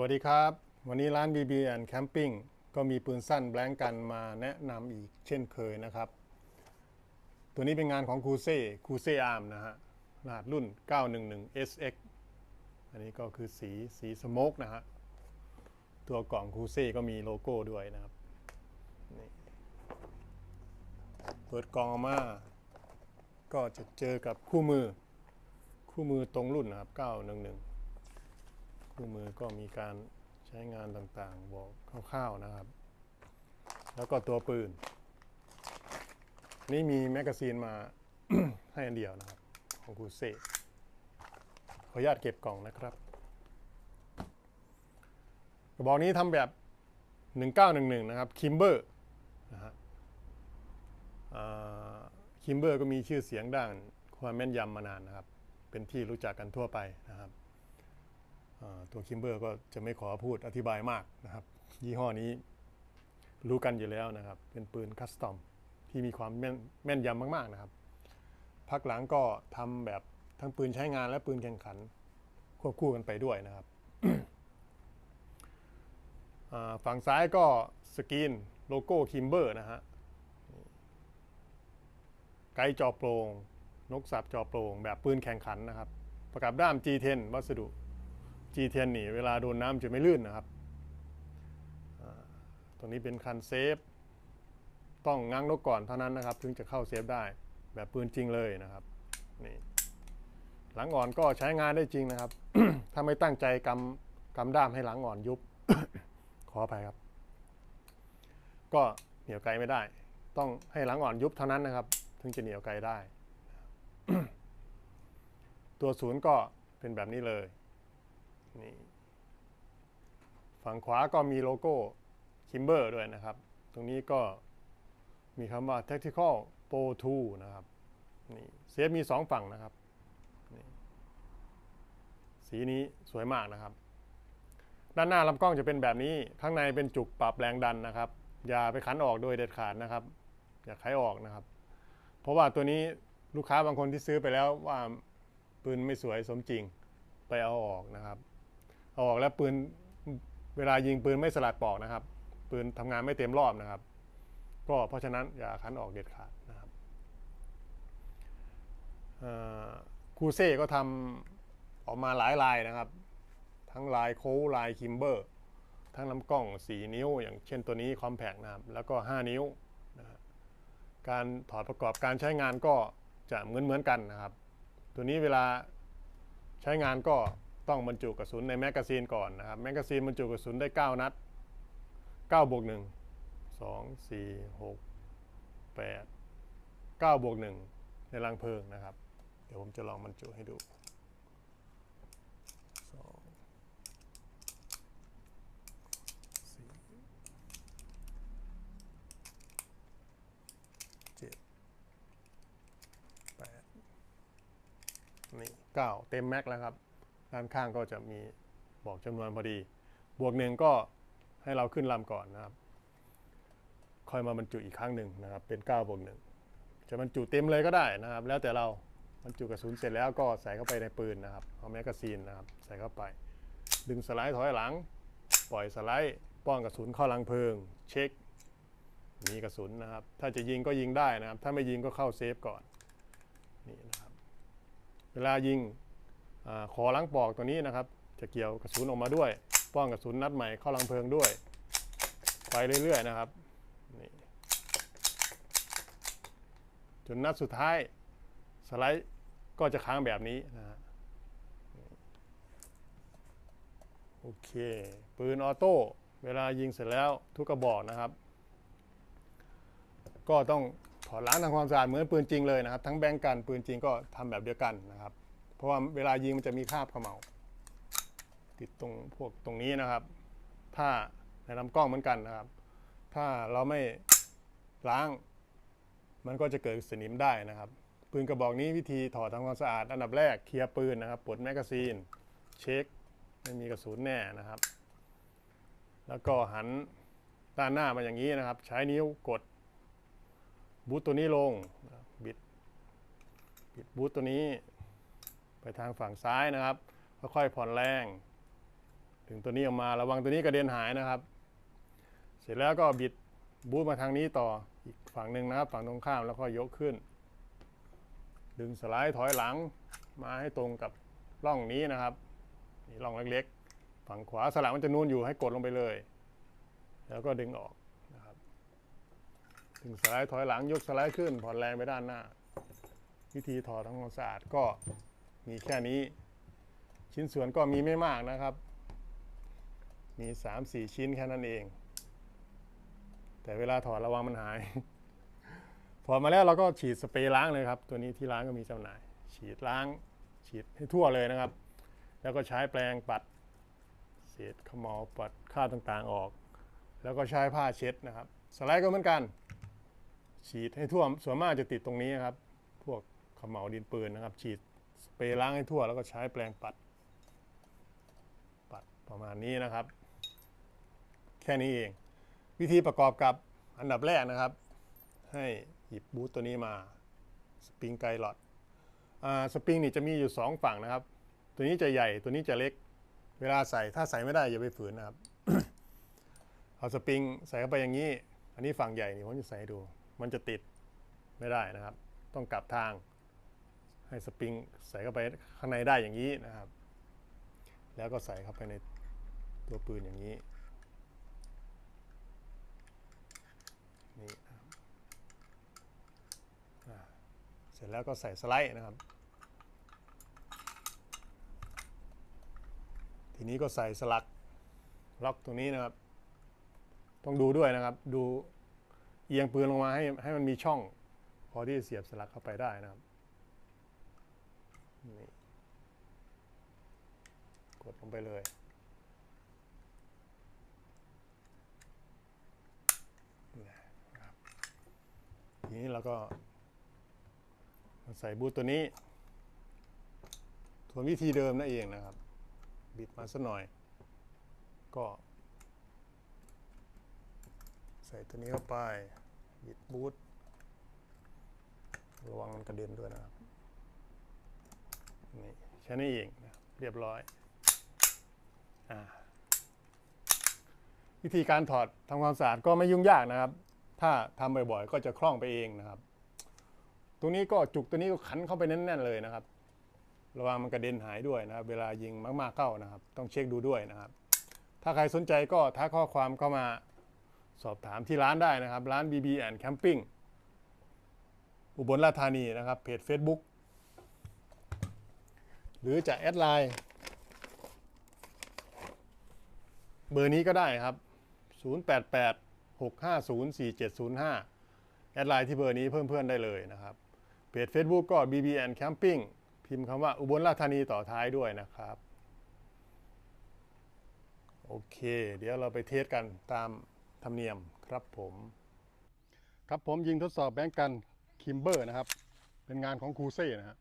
วัสดีครับ วันนี้ร้าน BB and Camping ก็มีปืนสั้นแบล็งกันมาแนะนำอีกเช่นเคยนะครับ ตัวนี้เป็นงานของคูเซ่คูเซ่อาร์มนะฮะรหัสรุ่น 911 SX อันนี้ก็คือสีสีสโมกนะฮะ ตัวกล่องคูเซ่ก็มีโลโก้ด้วยนะครับนี่เปิดกล่องออกมา ก็จะเจอกับคู่มือ คู่มือตรงรุ่นนะครับ 911 คู่มือก็มีการใช้งานต่างๆ บอกคร่าวๆนะครับ แล้วก็ตัวปืน นี่มีแมกกาซีนมาให้อันเดียวนะครับ ของคูเซขออนุญาตเก็บกล่องนะครับกระบอกนี้ทำแบบ 1911 นะครับคิมเบอร์นะฮะคิมเบอร์ก็มีชื่อเสียงด้านความแม่นยำมานานนะครับ เป็นที่รู้จักกันทั่วไปนะครับ ตัวคิมเบอร์ก็จะไม่ขอพูดอธิบายมากนะครับ ยี่ห้อนี้รู้กันอยู่แล้วนะครับ เป็นปืนคัสตอมที่มีความแม่นแม่นยำมาก ๆนะครับ พักหลังก็ทำแบบทั้งปืนใช้งานและปืนแข่งขัน ควบคู่กันไปด้วยนะครับฝั่งซ้ายก็สกรีนโลโก้คิมเบอร์นะฮะไกด์จอโปร่งนกสับจอโปร่งแบบปืนแข่งขันนะครับ ประกับด้าม G10 วัสดุ G10 นี่เวลาโดนน้ำจะไม่ลื่นนะครับตรงนี้เป็นคันเซฟ ต้องง้างนกก่อนเท่านั้นนะครับ ถึงจะเข้าเซฟได้แบบปืนจริงเลยนะครับนี่หลังอ่อนก็ใช้งานได้จริงนะครับ ถ้าไม่ตั้งใจกำกำด้ามให้หลังอ่อนยุบ ขออภัยครับ ก็เหนียวไกลไม่ได้ ต้องให้หลังอ่อนยุบเท่านั้นนะครับ ถึงจะเหนียวไกลได้ ตัวศูนย์ก็เป็นแบบนี้เลย นี่ฝั่งขวาก็มีโลโก้ Kimber ด้วยนะครับ ตรงนี้ก็มีคำว่า Tactical Pro 2 นะครับนี่เซฟมี 2 ฝั่งนะครับนี่สีนี้สวยมากนะครับ ด้านหน้าลำกล้องจะเป็นแบบนี้ข้างในเป็นจุกปรับแรงดันนะครับ อย่าไปขันออกโดยเด็ดขาดนะครับ อย่าไขออกนะครับ เพราะว่าตัวนี้ลูกค้าบางคนที่ซื้อไปแล้วว่าปืนไม่สวยสมจริงไปเอาออกนะครับ เอาออกแล้วปืนเวลายิงปืนไม่สลัดปอกนะครับ ปืนทำงานไม่เต็มรอบนะครับ ก็เพราะฉะนั้นอย่าคันออกเด็ดขาดนะครับคูเซ่ก็ทำออกมาหลายลายนะครับ ทั้งลายโค้ลายคิมเบอร์ ทั้งลำกล้อง 4 นิ้ว อย่างเช่นตัวนี้คอมแพกนะครับ แล้วก็ 5 นิ้วนะการถอดประกอบการใช้งานก็จะเหมือนเหมือนๆกันนะครับ ตัวนี้เวลาใช้งานก็ ต้องบรรจุกระสุนในแมกกาซีนก่อนนะครับ แมกกาซีนบรรจุกระสุนได้ 9 นัด9บวก1 2 4 6 8 9บวก1ในรังเพลิงนะครับ เดี๋ยวผมจะลองบรรจุให้ดูสองสี่เจ็ดแปดนี่เก้าเต็มแม็กแล้วครับ ด้านข้างก็จะมีบอกจำนวนพอดี บวกหนึ่งก็ให้เราขึ้นลำก่อนนะครับ ค่อยมาบรรจุอีกครั้งหนึ่งนะครับ เป็น9บวกหนึ่งจะบรรจุเต็มเลยก็ได้นะครับ แล้วแต่เราบรรจุกระสุนเสร็จแล้วก็ใส่เข้าไปในปืนนะครับเอาแมกกาซีนนะครับ ใส่เข้าไป ดึงสไลด์ถอยหลัง ปล่อยสไลด์ ป้อนกระสุนเข้าลังเพลิง เช็ค มีกระสุนนะครับ ถ้าจะยิงก็ยิงได้นะครับ ถ้าไม่ยิงก็เข้าเซฟก่อนนี่นะครับ เวลายิง ขอล้างปลอกตัวนี้นะครับ จะเกี่ยวกระสุนออกมาด้วย ป้องกระสุนนัดใหม่เข้าลังเพลิงด้วย ไปเรื่อยๆนะครับนี่จนนัดสุดท้ายสไลด์ก็จะค้างแบบนี้นะฮะโอเค ปืนออโต้เวลายิงเสร็จแล้วทุกกระบอกนะครับ ก็ต้องถอดล้างทำความสะอาดเหมือนปืนจริงเลยนะครับ ทั้งแบงก์กันปืนจริงก็ทำแบบเดียวกันนะครับ ราะว่าเวลายิงมันจะมีคราบขม่าติดตรงพวกตรงนี้นะครับ ถ้าในลำกล้องเหมือนกันนะครับ ถ้าเราไม่ล้าง มันก็จะเกิดสนิมได้นะครับ ปืนกระบอกนี้วิธีถอดทำความสะอาด อันดับแรกเคลียร์ปืนนะครับปลดแมกกาซีน เช็คไม่มีกระสุนแน่นะครับ แล้วก็หันด้านหน้ามาอย่างนี้นะครับ ใช้นิ้วกดบูตตัวนี้ลงบิดบิดบูตตัวนี้ ไปทางฝั่งซ้ายนะครับ ค่อยๆผ่อนแรง ถึงตัวนี้ออกมาระวังตัวนี้กระเด็นหายนะครับ เสร็จแล้วก็บิดบูทมาทางนี้ต่ออีกฝั่งหนึ่งนะครับ ฝั่งตรงข้ามแล้วก็ยกขึ้น ดึงสไลด์ถอยหลังมาให้ตรงกับร่องนี้นะครับนี่ร่องเล็กๆ ฝั่งขวาสลักมันจะนูนอยู่ให้กดลงไปเลย แล้วก็ดึงออกนะครับดึงสไลด์ถอยหลังยกสไลด์ขึ้นผ่อนแรงไปด้านหน้า วิธีถอดทำความสะอาดก็ มีแค่นี้ ชิ้นส่วนก็มีไม่มากนะครับ มี 3-4 ชิ้นแค่นั้นเอง แต่เวลาถอดระวังมันหาย ถอดมาแล้วเราก็ฉีดสเปรย์ล้างเลยครับ ตัวนี้ที่ร้านก็มีจำหน่าย ฉีดล้าง ฉีดให้ทั่วเลยนะครับ แล้วก็ใช้แปรงปัดเศษขมเหลปัดคราต่างๆออก แล้วก็ใช้ผ้าเช็ดนะครับ สไลด์ก็เหมือนกัน ฉีดให้ทั่วส่วนมากจะติดตรงนี้นะครับ พวกขมเหลาดินปืนนะครับ ฉีด สเปรย์ล้างให้ทั่วแล้วก็ใช้แปรงปัด ปัดประมาณนี้นะครับ แค่นี้เอง วิธีประกอบกับอันดับแรกนะครับ ให้หยิบบูทตัวนี้มาสปริงไกลอดอ่าสปริงนี่จะมีอยู่ 2 ฝั่งนะครับ ตัวนี้จะใหญ่ตัวนี้จะเล็ก เวลาใส่ถ้าใส่ไม่ได้อย่าไปฝืนนะครับ เอาสปริงใส่เข้าไปอย่างนี้ อันนี้ฝั่งใหญ่นี่ผมจะใส่ดู มันจะติดไม่ได้นะครับ ต้องกลับทาง ให้สปริงใส่เข้าไปข้างในได้อย่างนี้นะครับ แล้วก็ใส่เข้าไปในตัวปืนอย่างนี้นี่เสร็จแล้วก็ใส่สไลด์นะครับ ทีนี้ก็ใส่สลักล็อกตรงนี้นะครับ ต้องดูด้วยนะครับ ดูเอียงปืนลงมาให้ให้มันมีช่อง พอที่จะเสียบสลักเข้าไปได้นะครับ นี่กดลงไปเลยทีนี้เราก็ใส่บูทตัวนี้ทวนวิธีเดิมนั่นเองนะครับ บิดมาสักหน่อย ก็ ใส่ตัวนี้เข้าไป บิดบูทระวังมันกระเด็นด้วยนะครับ นี่แค่นี้เองนะเรียบร้อยอวิธีการถอดทำความสะอาดก็ไม่ยุ่งยากนะครับ ถ้าทำบ่อยๆ ก็จะคล่องไปเองนะครับ ตรงนี้ก็จุกตัวนี้ก็ขันเข้าไปแน่นๆเลยนะครับระวังมันกระเด็นหายด้วยนะครับ เวลายิงมากๆเข้านะครับ ต้องเช็คดูด้วยนะครับ ถ้าใครสนใจก็ทักข้อความเข้ามาสอบถามที่ร้านได้นะครับ ร้าน BB and Camping อุบลราชธานีนะครับ เพจ Facebook หรือจะแอดไลน์เบอร์นี้ก็ได้ครับ 088 6504705 แอดไลน์ที่เบอร์นี้เพิ่มเพื่อนได้เลยนะครับเพจ Facebook ก็ BBN Camping พิมพ์คำว่าอุบลราชธานีต่อท้ายด้วยนะครับ โอเค เดี๋ยวเราไปเทสกันตามธรรมเนียมครับผม ครับผมยิงทดสอบแบงก์กันคิมเบอร์นะครับ เป็นงานของครูเซ่นะฮะ